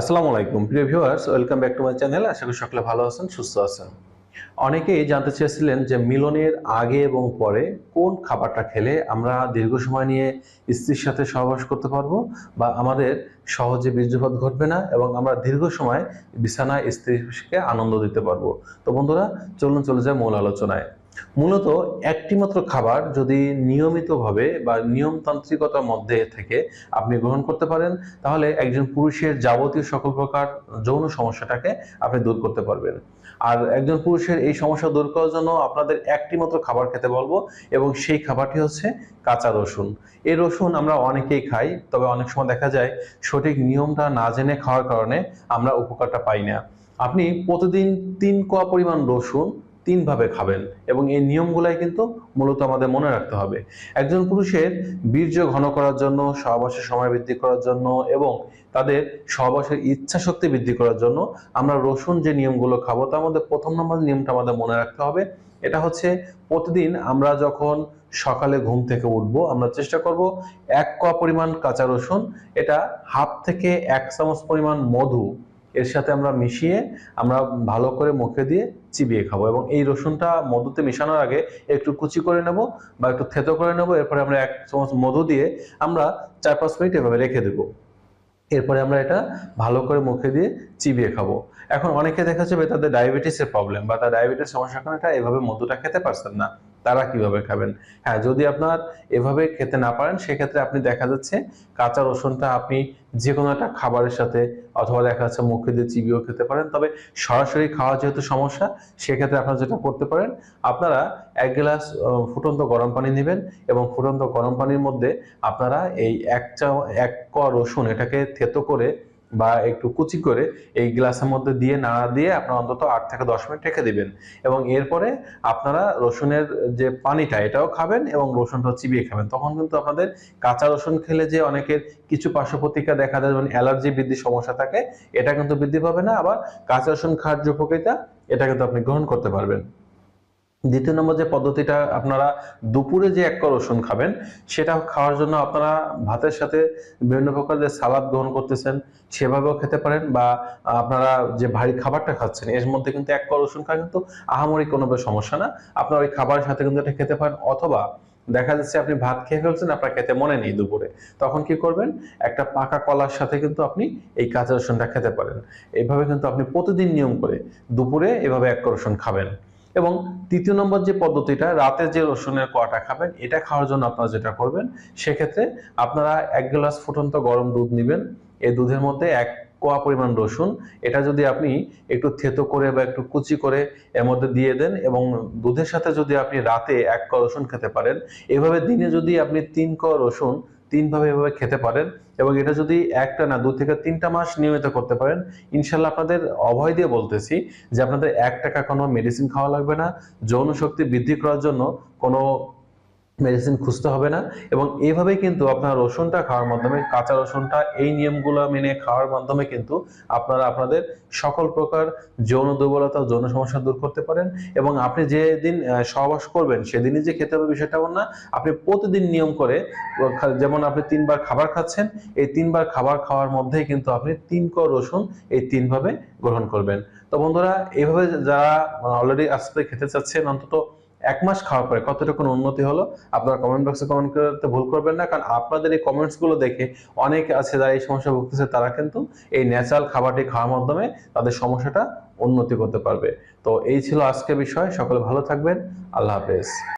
আসসালামু আলাইকুম। প্রিয় viewers, welcome back to my channel. আশা করি সকলে ভালো আছেন, সুস্থ আছেন। অনেকেই জানতে চেয়েছিলেন যে মিলনের আগে এবং পরে কোন খাবারটা খেলে আমরা দীর্ঘ সময় নিয়ে স্ত্রীর সাথে সহবাস করতে পারব বা আমাদের সহজে বীর্যপাত ঘটবে না এবং আমরা দীর্ঘ সময় বিছানায় স্ত্রীকে আনন্দ দিতে পারব। তো বন্ধুরা, চলুন চলে যায় মূল আলোচনায়। মূলত একটি মাত্র খাবার যদি নিয়মিতভাবে বা নিয়মতান্ত্রিকতার মধ্যে থেকে আপনি গ্রহণ করতে পারেন, তাহলে একজন পুরুষের যাবতীয় সকল প্রকার যৌন সমস্যাটাকে আপনি দূর করতে পারবেন। আর একজন পুরুষের এই সমস্যা দূর করার জন্য আপনাদের একটি মাত্র খাবার খেতে বলব এবং সেই খাবারটি হচ্ছে কাঁচা রসুন। এই রসুন আমরা অনেকেই খাই, তবে অনেক সময় দেখা যায় সঠিক নিয়মটা না জেনে খাওয়ার কারণে আমরা উপকারটা পাই না। আপনি প্রতিদিন তিন কোয়া পরিমাণ রসুন তিনভাবে খাবেন এবং এই নিয়মগুলাই কিন্তু মূলত আমাদের মনে রাখতে হবে। একজন পুরুষের বীর্য ঘন করার জন্য, সহবাসের সময় বৃদ্ধি করার জন্য এবং তাদের সহবাসের ইচ্ছা শক্তি বৃদ্ধি করার জন্য আমরা রসুন যে নিয়মগুলো খাব, তার মধ্যে প্রথম নম্বর নিয়মটা আমাদের মনে রাখতে হবে। এটা হচ্ছে প্রতিদিন আমরা যখন সকালে ঘুম থেকে উঠব, আমরা চেষ্টা করব এক কোয়া পরিমাণ কাঁচা রসুন, এটা হাফ থেকে এক চামচ পরিমাণ মধু এর সাথে আমরা মিশিয়ে আমরা ভালো করে মুখে দিয়ে চিবিয়ে খাব এবং এই রসুনটা মধুতে মেশানোর আগে একটু কুচি করে নেব বা একটু থেতো করে নেব, এরপরে আমরা এক চামচ মধু দিয়ে আমরা চার পাঁচ মিনিট এভাবে রেখে দেবো। এরপরে আমরা এটা ভালো করে মুখে দিয়ে চিবিয়ে খাব। এখন অনেকে দেখা যাবে তাদের ডায়াবেটিসের প্রবলেম বা তার ডায়াবেটিস সমস্যার কারণে এভাবে মধুটা খেতে পারছেন না। তারা কীভাবে খাবেন? হ্যাঁ যদি আপনার এভাবে খেতে না পারেন, সেক্ষেত্রে আপনি দেখা যাচ্ছে কাঁচা রসুনটা আপনি যে কোনো একটা খাবারের সাথে অথবা দেখা যাচ্ছে মুখে দিয়ে চিবিয়েও খেতে পারেন। তবে সরাসরি খাওয়া যেহেতু সমস্যা, সেক্ষেত্রে আপনারা যেটা করতে পারেন, আপনারা এক গ্লাস ফুটন্ত গরম পানি নেবেন এবং ফুটন্ত গরম পানির মধ্যে আপনারা এই এক চা, এক ক রসুন এটাকে থেতো করে বা একটু কুচি করে এই গ্লাসের মধ্যে দিয়ে নাড়া দিয়ে আপনারা অন্তত আট থেকে দশ মিনিট রেখে দিবেন। এবং এরপরে আপনারা রসুনের যে পানিটা, এটাও খাবেন এবং রসুনটাও চিবিয়ে খাবেন। তখন কিন্তু আপনাদের কাঁচা রসুন খেলে যে অনেকের কিছু পার্শ্ব প্রতিক্রিয়া দেখা যায়, যেমন অ্যালার্জি বৃদ্ধির সমস্যা থাকে, এটা কিন্তু বৃদ্ধি পাবে না। আবার কাঁচা রসুন খাওয়ার যে উপকারিতা, এটা কিন্তু আপনি গ্রহণ করতে পারবেন। দ্বিতীয় নম্বর যে পদ্ধতিটা আপনারা দুপুরে যে এক কর রসুন খাবেন, সেটা খাওয়ার জন্য আপনারা ভাতের সাথে বিভিন্ন প্রকার যে সালাদ গ্রহণ করতেছেন, সেভাবেও খেতে পারেন বা আপনারা যে ভারী খাবারটা খাচ্ছেন, এর মধ্যে কিন্তু এক রসুন খাওয়া কিন্তু আহামরি কোনো সমস্যা না। আপনারা ওই খাবারের সাথে কিন্তু এটা খেতে পারেন, অথবা দেখা যাচ্ছে আপনি ভাত খেয়ে ফেলছেন, আপনার খেতে মনে নেই দুপুরে, তখন কি করবেন? একটা পাকা কলার সাথে কিন্তু আপনি এই কাঁচা রসুনটা খেতে পারেন। এইভাবে কিন্তু আপনি প্রতিদিন নিয়ম করে দুপুরে এভাবে এক রসুন খাবেন। এবং তৃতীয় নম্বর যে পদ্ধতিটা, রাতে যে রসুনের কোয়াটা খাবেন, এটা খাওয়ার জন্য আপনারা যেটা করবেন, সেক্ষেত্রে আপনারা এক গ্লাস ফুটন্ত গরম দুধ নেবেন। এই দুধের মধ্যে এক কোয়া পরিমাণ রসুন, এটা যদি আপনি একটু থেতো করে বা একটু কুচি করে এর মধ্যে দিয়ে দেন এবং দুধের সাথে যদি আপনি রাতে এক ক রসুন খেতে পারেন, এভাবে দিনে যদি আপনি তিন ক রসুন তিনভাবে এভাবে খেতে পারেন এবং এটা যদি একটা না, দু থেকে তিনটা মাস নিয়মিত করতে পারেন, ইনশাল্লাহ আপনাদের অভয় দিয়ে বলতেছি যে আপনাদের এক টাকা কোনো মেডিসিন খাওয়া লাগবে না, যৌন শক্তি বৃদ্ধি করার জন্য কোনো মেডিসিন খুঁজতে হবে না এবং এইভাবেই কিন্তু আপনার রসুনটা খাওয়ার মাধ্যমে, কাঁচা রসুনটা এই নিয়মগুলো মেনে খাওয়ার মাধ্যমে কিন্তু আপনারা আপনাদের সকল প্রকার যৌন দুর্বলতা, যৌন সমস্যা দূর করতে পারেন এবং আপনি যেদিন সহবাস করবেন সেদিনই যে খেতে হবে বিষয়টা এমন না, আপনি প্রতিদিন নিয়ম করে, যেমন আপনি তিনবার খাবার খাচ্ছেন, এই তিনবার খাবার খাওয়ার মধ্যেই কিন্তু আপনি তিন ক রসুন এই তিনভাবে গ্রহণ করবেন। তো বন্ধুরা এইভাবে যারা অলরেডি আস্তে খেতে চাচ্ছেন, অন্তত এক মাস খাওয়ার পরে কতটুকু উন্নতি হলো? আপনারা কমেন্ট বক্সে কমেন্ট করতে ভুল করবেন না, কারণ আপনাদের এই কমেন্টসগুলো দেখে অনেকে আছে যারা এই সমস্যা ভুগতেছে, তারা কিন্তু এই ন্যাচারাল খাবারটি খাওয়ার মাধ্যমে তাদের সমস্যাটা উন্নতি করতে পারবে। তো এই ছিল আজকের বিষয়। সকলে ভালো থাকবেন। আল্লাহ হাফেজ।